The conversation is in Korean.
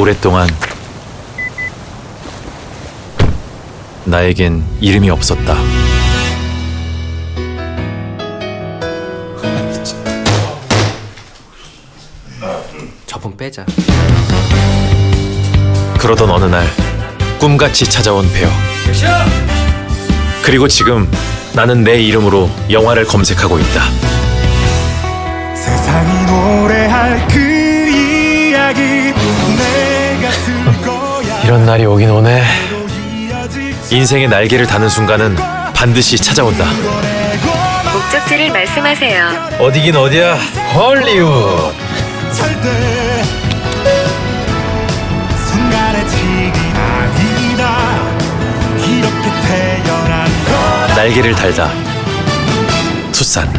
오랫동안 나에겐 이름이 없었다. 저분 빼자. 그러던 어느 날 꿈같이 찾아온 배역. 그리고 지금 나는 내 이름으로 영화를 검색하고 있다. 세상이 노래할 그 이런 날이 오긴 오네. 인생의 날개를 다는 순간은 반드시 찾아온다. 목적지를 말씀하세요. 어디긴 어디야? 헐리우드. 날개를 달다. 투싼